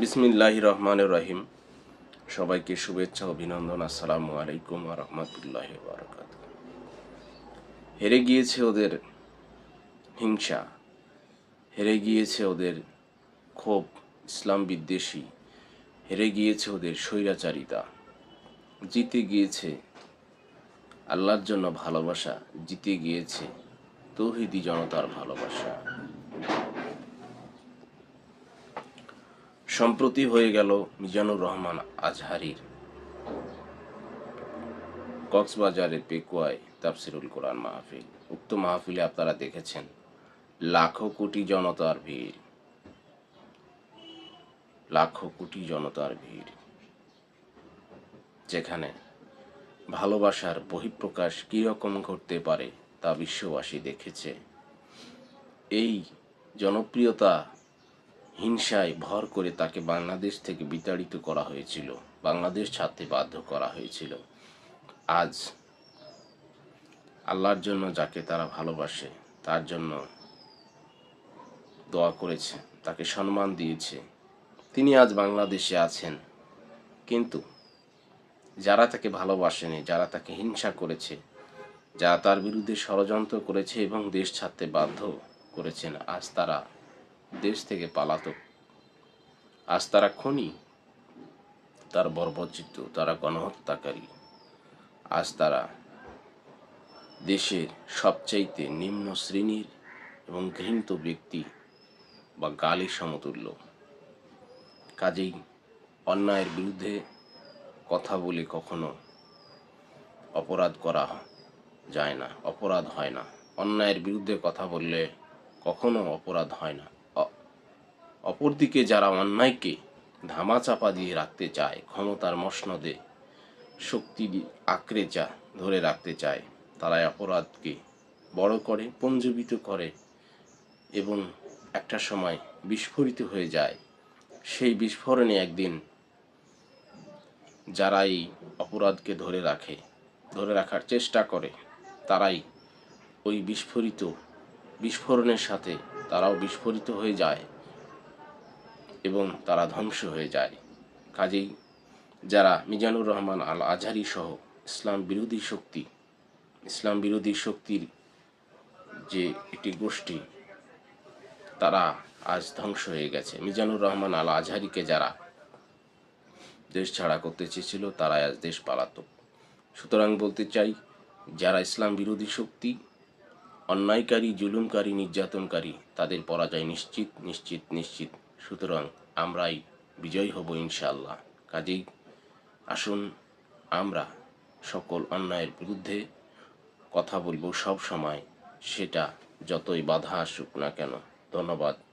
বিসমিল্লাহ রহমান রহিম। সবাইকে শুভেচ্ছা, অভিনন্দন, আসসালামু আলাইকুম রহমতুল্লাহ বারকাত হেরে গিয়েছে ওদের হিংসা, হেরে গিয়েছে ওদের ক্ষোভ, ইসলাম বিদ্বেষী, হেরে গিয়েছে ওদের স্বৈরাচারিতা। জিতে গিয়েছে আল্লাহর জন্য ভালোবাসা, জিতে গিয়েছে তৌহিদি জনতার ভালোবাসা। সম্প্রতি হয়ে গেল মিজানুর রহমান আজহারির। কক্সবাজারের পেকুয়ায় তাফসিরুল কোরআন মাহফিল। উক্ত মাহফিলে আপনারা দেখেছেন, লাখো কোটি জনতার ভিড়। লাখো কোটি জনতার ভিড়। যেখানে ভালোবাসার বহিঃপ্রকাশ কীরকম ঘটতে পারে তা বিশ্ববাসী দেখেছে। এই জনপ্রিয়তা হিংসায় ভর করে তাকে বাংলাদেশ থেকে বিতাড়িত করা হয়েছিল। বাংলাদেশ ছাড়তে বাধ্য করা হয়েছিল। আজ আল্লাহর জন্য যাকে তারা ভালোবাসে, তার জন্য দোয়া করেছে, তাকে সম্মান দিয়েছে। তিনি আজ বাংলাদেশে আছেন। কিন্তু যারা তাকে ভালোবাসেনি, যারা তাকে হিংসা করেছে, যারা তার বিরুদ্ধে ষড়যন্ত্র করেছে এবং দেশ ছাড়তে বাধ্য করেছেন, আজ তারা দেশ থেকে পালাতক। আজ তারা খনি, তার বর্বচিত্র তারা গণহত্যাকারী। আজ তারা দেশের সবচাইতে নিম্ন শ্রেণির এবং ঘৃণিত ব্যক্তি বা গালি সমতুল্য। কাজেই অন্যায়ের বিরুদ্ধে কথা বলে কখনো অপরাধ করা যায় না, অপরাধ হয় না। অন্যায়ের বিরুদ্ধে কথা বললে কখনো অপরাধ হয় না। অপরদিকে যারা অন্যায়কে ধামাচাপা দিয়ে রাখতে চায়, ক্ষমতার মসনদে শক্তি আঁকড়ে চা ধরে রাখতে চায় তারা অপরাধকে বড় করে, পঞ্জীবিত করে এবং একটা সময় বিস্ফোরিত হয়ে যায়। সেই বিস্ফোরণে একদিন যারা এই অপরাধকে ধরে রাখে, ধরে রাখার চেষ্টা করে, তারাই ওই বিস্ফোরিত বিস্ফোরণের সাথে তারাও বিস্ফোরিত হয়ে যায়। এবং তারা ধ্বংস হয়ে যায়। কাজেই যারা মিজানুর রহমান আল আজহারি সহ ইসলাম বিরোধী শক্তি, ইসলাম বিরোধী শক্তির যে একটি গোষ্ঠী, তারা আজ ধ্বংস হয়ে গেছে। মিজানুর রহমান আল আজহারিকে যারা দেশ ছাড়া করতে চেয়েছিল তারা আজ দেশ পালাতক সুতরাং বলতে চাই, যারা ইসলাম বিরোধী শক্তি, অন্যায়কারী, জুলুমকারী, নির্যাতনকারী, তাদের পরাজয় নিশ্চিত নিশ্চিত নিশ্চিত। সুতরাং আমরাই বিজয়ী হব ইনশাআল্লাহ। কাজেই আসুন, আমরা সকল অন্যায়ের বিরুদ্ধে কথা বলব সব সময়, সেটা যতই বাধা আসুক না কেন। ধন্যবাদ।